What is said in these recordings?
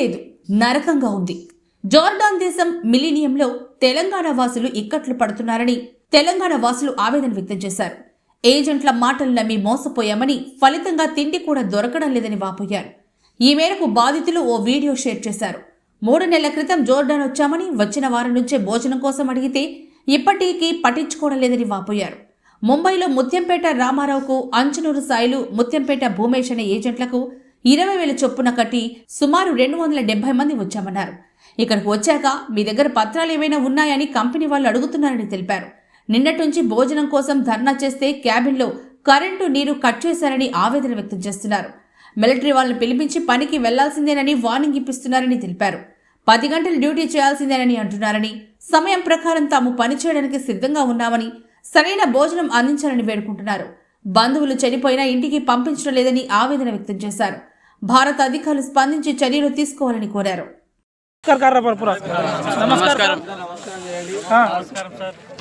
లేదు. నరకంగా ఉంది. జోర్డాన్ దేశం మిలీనియంలో తెలంగాణ వాసులు ఇక్కట్లు పడుతున్నారని తెలంగాణ వాసులు ఆవేదన వ్యక్తం చేశారు. ఏజెంట్ల మాటలు నమ్మి మోసపోయామని ఫలితంగా తిండి కూడా దొరకడం లేదని వాపోయారు. ఈ మేరకు బాధితులు ఓ వీడియో షేర్ చేశారు. మూడు నెలల క్రితం జోర్డాన్ వచ్చామని వచ్చిన వారం నుంచే భోజనం కోసం అడిగితే ఇప్పటికీ పట్టించుకోవడం లేదని వాపోయారు. ముంబైలో ముత్యంపేట రామారావుకు అంచనూరు సాయిలు ముత్యంపేట భూమేష్ అనే ఏజెంట్లకు ఇరవై వేల చొప్పున కట్టి సుమారు రెండు వందల డెబ్బై మంది వచ్చామన్నారు. ఇక్కడికి వచ్చాక మీ దగ్గర పత్రాలు ఏమైనా ఉన్నాయని కంపెనీ వాళ్ళు అడుగుతున్నారని తెలిపారు. నిన్నటి నుంచి భోజనం కోసం ధర్నా చేస్తే క్యాబిన్లో కరెంటు నీరు కట్ చేశారని ఆవేదన వ్యక్తం చేస్తున్నారు. మిలిటరీ వాళ్ళని పిలిపించి పనికి వెళ్ళాల్సిందేనని వార్నింగ్ ఇప్పిస్తున్నారని తెలిపారు. పది గంటలు డ్యూటీ చేయాల్సిందేనని అంటున్నారని సమయం ప్రకారం తాము పనిచేయడానికి సిద్ధంగా ఉన్నామని సరైన భోజనం అందించాలని వేడుకుంటున్నారు. బంధువులు చనిపోయినా ఇంటికి పంపించడం లేదని ఆవేదన వ్యక్తం చేశారు. భారత అధికారులు స్పందించి చర్యలు తీసుకోవాలని కోరారు. నమస్కారం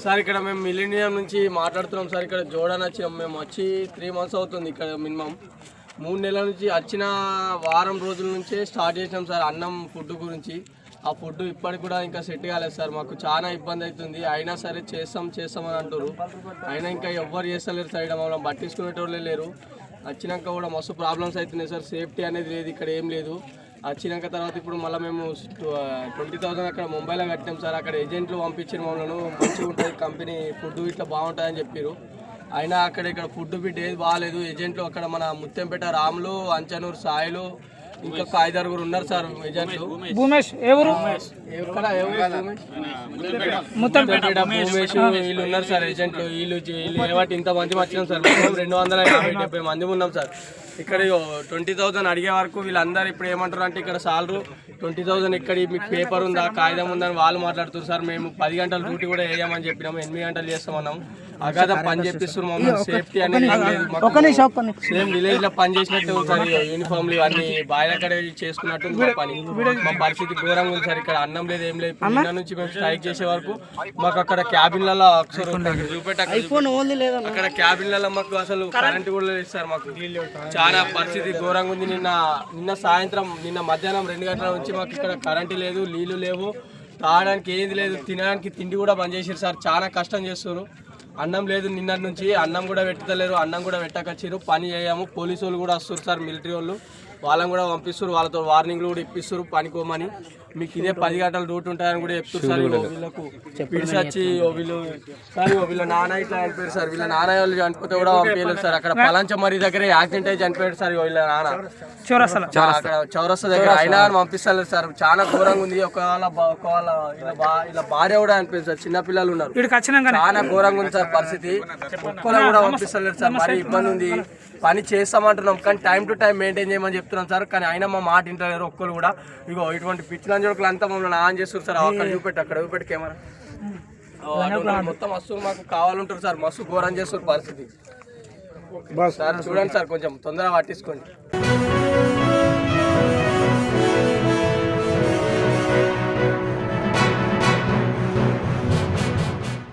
సార్ ఇక్కడ మేము మిలీనియం నుంచి మాట్లాడుతున్నాం సార్. ఇక్కడ జోడన్ వచ్చినాం మేము వచ్చి త్రీ మంత్స్ అవుతుంది ఇక్కడ మినిమం. మూడు నెలల నుంచి వచ్చిన వారం రోజుల నుంచే స్టార్ట్ చేసినాం సార్ అన్నం ఫుడ్ గురించి. ఆ ఫుడ్ ఇప్పటికి కూడా ఇంకా సెట్ కాలేదు సార్. మాకు చాలా ఇబ్బంది అవుతుంది. అయినా సరే చేస్తాం చేస్తాం అని అంటారు అయినా ఇంకా ఎవ్వరు చేస్తలేరు సార్. ఇక్కడ మమ్మల్ని పట్టించుకునేటోళ్ళే లేరు. వచ్చినాక కూడా మస్తు ప్రాబ్లమ్స్ అవుతున్నాయి సార్. సేఫ్టీ అనేది లేదు ఇక్కడ ఏం లేదు. వచ్చినాక తర్వాత ఇప్పుడు మళ్ళీ మేము ట్వంటీ థౌసండ్ అక్కడ ముంబైలో కట్టాం సార్. అక్కడ ఏజెంట్లు పంపించిన మమ్మల్ని. మంచిగా ఉంటుంది కంపెనీ ఫుడ్ ఇట్లా బాగుంటుందని చెప్పారు అయినా అక్కడ ఇక్కడ ఫుడ్ బిడ్ ఏది బాగాలేదు ఏజెంట్లు అక్కడ మన ముత్యంపేట రాములు అంచనూరు సాయిలు ఇంకొక ఐదారుగురు ఉన్నారు సార్ ఏజెంట్లు భూమేష్ ఎక్కడ ఎవరు ముత్తంపేట. ముత్తంపేట. భూమేష్ వీళ్ళు ఉన్నారు సార్ ఏజెంట్లు. వీళ్ళు వీళ్ళు ఏమంటే ఇంత మంది వచ్చినాం సార్. రెండు వందల యాభై డెబ్బై మంది ఉన్నాం సార్. ఇక్కడ ట్వంటీ థౌసండ్ అడిగే వరకు వీళ్ళందరూ ఇప్పుడు ఏమంటారు అంటే ఇక్కడ సాలరు ట్వంటీ థౌసండ్ ఇక్కడ మీకు పేపర్ ఉందా కాగితం ఉందని వాళ్ళు మాట్లాడుతున్నారు సార్. మేము పది గంటల డ్యూటీ కూడా వేయమని చెప్పినాము ఎనిమిది గంటలు చేస్తామన్నాం అగాధ పని చెప్పిస్తున్నాం మమ్మల్ని సేఫ్టీ అనేది సేమ్ విలేజ్లో పని చేసినట్టు సార్ యూనిఫామ్లు ఇవన్నీ బాయిల అక్కడ చేసుకున్నట్టు మా పని. మా పరిస్థితి ఘోరంగా ఉంది సార్ ఇక్కడ అన్నం లేదు ఏం లేదు. నుంచి మేము స్ట్రైక్ చేసే వరకు మాకు అక్కడ క్యాబిన్లలో అక్షరం అక్కడ క్యాబిన్లలో మాకు అసలు కరెంట్ కూడా లేదు సార్ మాకు. చాలా పరిస్థితి ఘోరంగా ఉంది. నిన్న నిన్న సాయంత్రం నిన్న మధ్యాహ్నం రెండు గంటల నుంచి మాకు ఇక్కడ కరెంటు లేదు నీళ్ళు లేవు. తాగడానికి ఏది లేదు తినడానికి తిండి కూడా బంద్ చేసారు సార్. చాలా కష్టం చేస్తున్నారు అన్నం లేదు నిన్నటి నుంచి అన్నం కూడా పెట్టలేరు అన్నం కూడా పెట్టకొచ్చారు పని చేయము పోలీసు వాళ్ళు కూడా వస్తారు సార్ మిలిటరీ వాళ్ళు. వాళ్ళని కూడా పంపిస్తారు వాళ్ళతో వార్నింగ్లు కూడా ఇప్పిస్తారు పనికోమని. మీకు ఇదే పది గంటల డ్యూటీ ఉంటాయని కూడా చెప్తారు సార్ వీళ్ళకు పిలిచి వచ్చి వీళ్ళు సార్ వీళ్ళ నాన్న ఇట్లా చనిపోయారు సార్ వీళ్ళ నాన్న వాళ్ళు చనిపోతే కూడా పంపించలేదు సార్. అక్కడ పలంచమరి దగ్గర యాక్సిడెంట్ అయి చనిపోయాడు సార్ వీళ్ళ నాన్న. అక్కడ చౌరస్తా దగ్గర అయినా అని పంపిస్తలేదు సార్. చాలా ఘోరంగా ఉంది. ఒకవేళ ఒకవేళ ఇలా భార్య కూడా అనిపించింది సార్. చిన్న పిల్లలు ఉన్నారు. చాలా ఘోరంగా ఉంది సార్ పరిస్థితి. ఒక్కరు కూడా పంపిస్తలేదు సార్. మరి ఇబ్బంది ఉంది. పని చేస్తామంటున్నాం కానీ టైం టు టైం మెయింటైన్ చేయమని చెప్తున్నాం సార్. కానీ అయినా మా మాట ఇంటలేరు ఒక్కరు కూడా. ఇగో ఇటువంటి పిచ్చి లంజోడుకులు అంతా మమ్మల్ని ఆన్ చేస్తారు సార్. అక్కడ చూపెట్టి అక్కడ చూపెట్టి కెమెరా. మొత్తం వస్తువులు మాకు కావాలంటారు సార్. మస్తు ఘోరం చేస్తారు పరిస్థితి. సార్ చూడండి సార్ కొంచెం తొందరగా పట్టించుకోండి.